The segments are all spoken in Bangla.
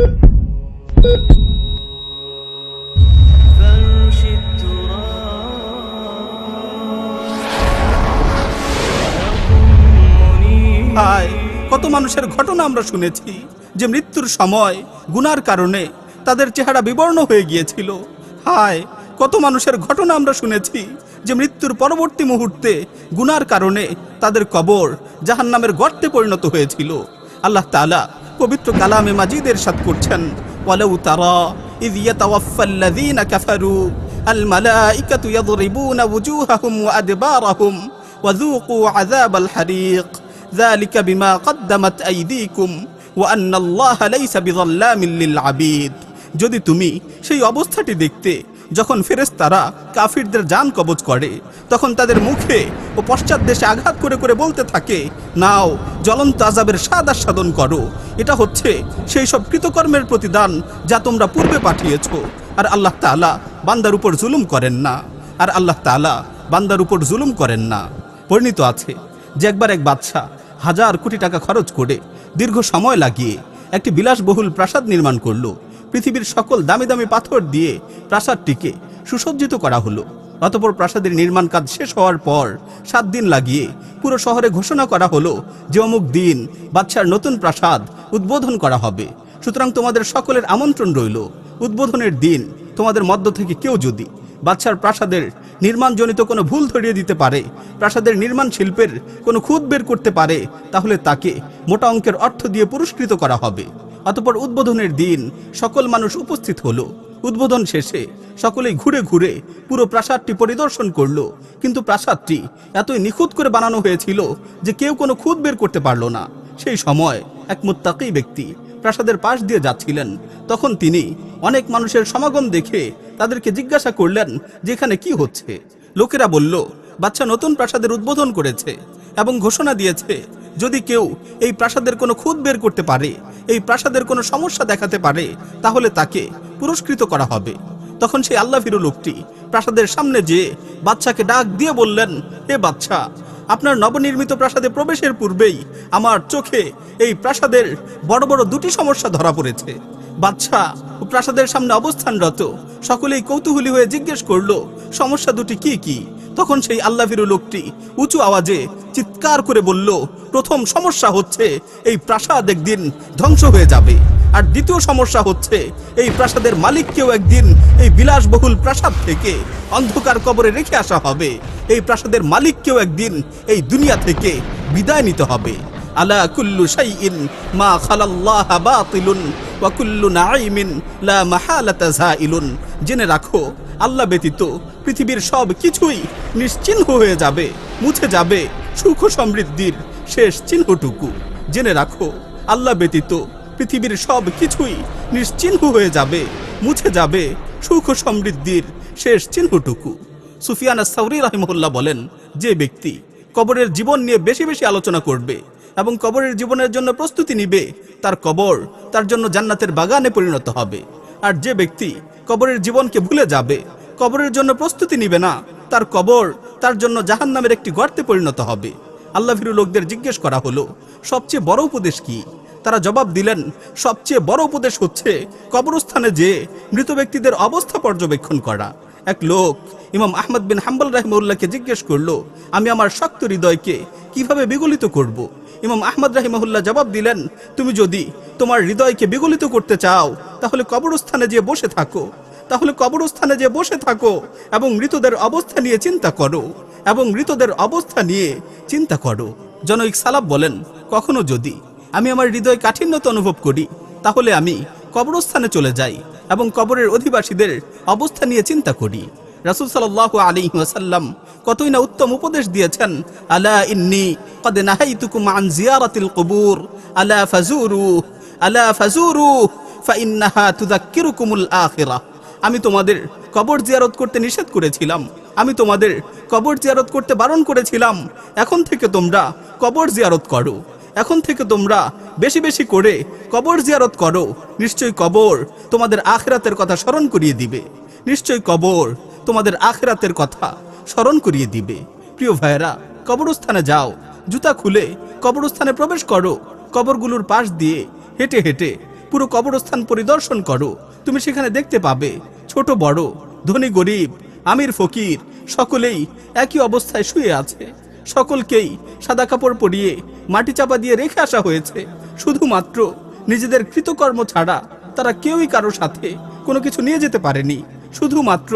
হায়, কত মানুষের ঘটনা আমরা শুনেছি যে মৃত্যুর সময় গুনার কারণে তাদের চেহারা বিবর্ণ হয়ে গিয়েছিল। হায়, কত মানুষের ঘটনা আমরা শুনেছি যে মৃত্যুর পরবর্তী মুহূর্তে গুনার কারণে তাদের কবর জাহান্নামের গর্তে পরিণত হয়েছিল। আল্লাহ তালা পবিত্র কালামে মাজিদের সাথ করছেন ওয়ালাউ তারা ইয ইয়াতাওয়াফাল্লাযীনা কাফারু আল মালাইকাতু ইয়াদরিবুনা ওয়ুজুহাহুম ওয়া আদবারাহুম وذوقوا عذاب الحريق ذلك بما قدمت أيديكم وأن الله ليس بظلام للعبيد যদি তুমি সেই অবস্থাটি দেখতে যখন ফেরেশতারা কাফিরদের জান কবজ করে, তখন তাদের মুখে ও পশ্চাৎ দেশে আঘাত করে করে বলতে থাকে, নাও, জ্বলন্ত আজাবের স্বাদ আস্বাদন করো। এটা হচ্ছে সেই সব কৃতকর্মের প্রতিদান যা তোমরা পূর্বে পাঠিয়েছো। আর আল্লাহ তাআলা বান্দার উপর জুলুম করেন না। আর আল্লাহ তাআলা বান্দার উপর জুলুম করেন না। পরিণত আছে, যে একবার এক বাদশাহ হাজার কোটি টাকা খরচ করে দীর্ঘ সময় লাগিয়ে একটি বিলাসবহুল প্রাসাদ নির্মাণ করল। পৃথিবীর সকল দামি দামি পাথর দিয়ে প্রাসাদটিকে সুসজ্জিত করা হলো। অতপর প্রাসাদের নির্মাণ কাজ শেষ হওয়ার পর সাত দিন লাগিয়ে পুরো শহরে ঘোষণা করা হলো যে অমুক দিন বাচ্চার নতুন প্রাসাদ উদ্বোধন করা হবে। সুতরাং তোমাদের সকলের আমন্ত্রণ রইল। উদ্বোধনের দিন তোমাদের মধ্য থেকে কেউ যদি বাচ্চার প্রাসাদের নির্মাণজনিত কোনো ভুল ধরিয়ে দিতে পারে, প্রাসাদের নির্মাণ শিল্পের কোনো খুদ বের করতে পারে, তাহলে তাকে মোটা অঙ্কের অর্থ দিয়ে পুরস্কৃত করা হবে। অতপর উদ্বোধনের দিন সকল মানুষ উপস্থিত হলো। উদ্বোধন শেষে সকলেই ঘুরে ঘুরে পুরো প্রাসাদটি পরিদর্শন করল। কিন্তু প্রাসাদটি এতই নিখুঁত করে বানানো হয়েছিল যে কেউ কোনো খুদ বের করতে পারল না। সেই সময় এক মুত্তাকি ব্যক্তি প্রাসাদের পাশ দিয়ে যাচ্ছিলেন। তখন তিনি অনেক মানুষের সমাগম দেখে তাদেরকে জিজ্ঞাসা করলেন যে এখানে কি হচ্ছে? লোকেরা বলল, বাচ্চা নতুন প্রাসাদের উদ্বোধন করেছে এবং ঘোষণা দিয়েছে, যদি কেউ এই প্রাসাদের কোনো খুদ বের করতে পারে এই প্রাসাদের কোনো সমস্যা দেখাতে পারে, তাহলে তাকে পুরস্কৃত করা হবে। তখন সেই আল্লাহ ফিরু লোকটি প্রাসাদের সামনে যেয়ে বাচ্চাকে ডাক দিয়ে বললেন, হে বাচ্চা আপনার নবনির্মিত প্রাসাদে প্রবেশের পূর্বেই আমার চোখে এই প্রাসাদের বড় বড় দুটি সমস্যা ধরা পড়েছে। বাচ্চা ও প্রাসাদের সামনে অবস্থানরত সকলেই কৌতূহলী হয়ে জিজ্ঞেস করল, সমস্যা দুটি কি কি? তখন সেই আল্লাহিরু লোকটি উঁচু আওয়াজে চিৎকার করে বলল, প্রথম সমস্যা হচ্ছে এই প্রাসাদ একদিন ধ্বংস হয়ে যাবে। আর দ্বিতীয় সমস্যা হচ্ছে এই প্রাসাদের মালিককেও একদিন এই বিলাসবহুল প্রাসাদ থেকে অন্ধকার কবরে রেখে আসা হবে। এই প্রাসাদের মালিককেও একদিন এই দুনিয়া থেকে বিদায় নিতে হবে। আলা কুল্লু শাইইন মা খালাল্লাহ বাতিলুন ওয়া কুল্লু নাঈমিন লা মাহালাতা জেনে রাখো, আল্লাহ ব্যতীত পৃথিবীর সব কিছুই নিশ্চিহ্ন হয়ে যাবে, মুছে যাবে সুখ সমৃদ্ধির শেষ চিহ্নটুকু। জেনে রাখো, আল্লাহ ব্যতীত পৃথিবীর সব কিছুই নিশ্চিহ্ন হয়ে যাবে, মুছে যাবে সুখ সমৃদ্ধির শেষ চিহ্নটুকু। সুফিয়ানা সাউরি রাহিমহুল্লাহ বলেন, যে ব্যক্তি কবরের জীবন নিয়ে বেশি বেশি আলোচনা করবে এবং কবরের জীবনের জন্য প্রস্তুতি নিবে, তার কবর তার জন্য জান্নাতের বাগানে পরিণত হবে। আর যে ব্যক্তি কবরের জীবনকে ভুলে যাবে কবরের জন্য প্রস্তুতি নিবে না। তার কবর তার জন্য জাহান্নামের একটি গর্তে পরিণত হবে। আল্লাহ লোকদের জিজ্ঞেস করা হলো, সবচেয়ে বড় উপদেশ কি? তারা জবাব দিলেন, সবচেয়ে বড় উপদেশ হচ্ছে কবরস্থানে যে মৃত ব্যক্তিদের অবস্থা পর্যবেক্ষণ করা। এক লোক, ইমাম আহমদ বিন হাম্বল রাহিমউল্লাহকে জিজ্ঞেস করল, আমি আমার শক্ত হৃদয়কে কীভাবে বিগলিত করব। ইমাম আহমদ রাহিমহুল্লাহ জবাব দিলেন, তুমি যদি তোমার হৃদয়কে বিগলিত করতে চাও, তাহলে কবরস্থানে যে বসে থাকো। তাহলে কবরস্থানে যে বসে থাকো এবং মৃতদের অবস্থা নিয়ে চিন্তা করো এবং মৃতদের অবস্থা নিয়ে চিন্তা করো। জনৈক সালাব বলেন, কখনো যদি আমি আমার হৃদয় কাঠিন্যতা অনুভব করি, তাহলে আমি কবরস্থানে চলে যাই এবং কবরের অধিবাসীদের অবস্থা নিয়ে চিন্তা করি। রাসুল সাল্লাহ আলী ওয়াসাল্লাম কতই না উত্তম উপদেশ দিয়েছেন, আলা ইন্নি কদ নাহাইতুকুম আন জিয়ারাতিল কুবুর, আলা ফাজুরু আলা ফাজুরু ফাইন্নাহা তুযাক্কিরুকুমুল আখিরাহ। আমি তোমাদের কবর জিয়ারত করতে নিষেধ করেছিলাম। আমি তোমাদের কবর জিয়ারত করতে বারণ করেছিলাম। এখন থেকে তোমরা কবর জিয়ারত করো। এখন থেকে তোমরা বেশি বেশি করে কবর জিয়ারত করো। নিশ্চয়ই কবর তোমাদের আখরাতের কথা স্মরণ করিয়ে দিবে। নিশ্চয়ই কবর তোমাদের আখরাতের কথা স্মরণ করিয়ে দিবে। প্রিয় ভাইয়েরা, কবরস্থানে যাও। জুতা খুলে কবরস্থানে প্রবেশ করো। কবরগুলোর পাশ দিয়ে হেঁটে হেঁটে পুরো কবরস্থান পরিদর্শন করো। তুমি সেখানে দেখতে পাবে। ছোট, বড়, ধনী, গরিব, আমির, ফকির, সকলেই একই অবস্থায় শুয়ে আছে। সকলকেই সাদা কাপড় পরিয়ে মাটি চাপা দিয়ে রেখে আসা হয়েছে। শুধুমাত্র নিজেদের কৃতকর্ম ছাড়া তারা কেউই কারও সাথে কোনো কিছু নিয়ে যেতে পারেনি। শুধুমাত্র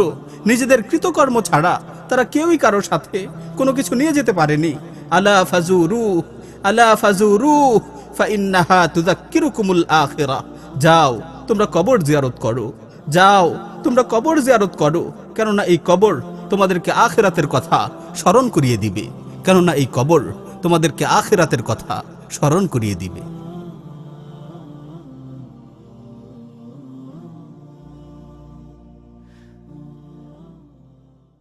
নিজেদের কৃতকর্ম ছাড়া তারা কেউই কারও সাথে কোনো কিছু নিয়ে যেতে পারেনি। আলা ফাজুরু আলা ফাজুরু ফাইন্নাহা তুযাক্কিরুকুমুল আখিরা। যাও তোমরা কবর জিয়ারত করো। যাও, তোমরা কবর জিয়ারত করো, কেননা এই কবর তোমাদেরকে আখেরাতের কথা স্মরণ করিয়ে দিবে। কেননা এই কবর তোমাদেরকে আখেরাতের কথা স্মরণ করিয়ে দিবে।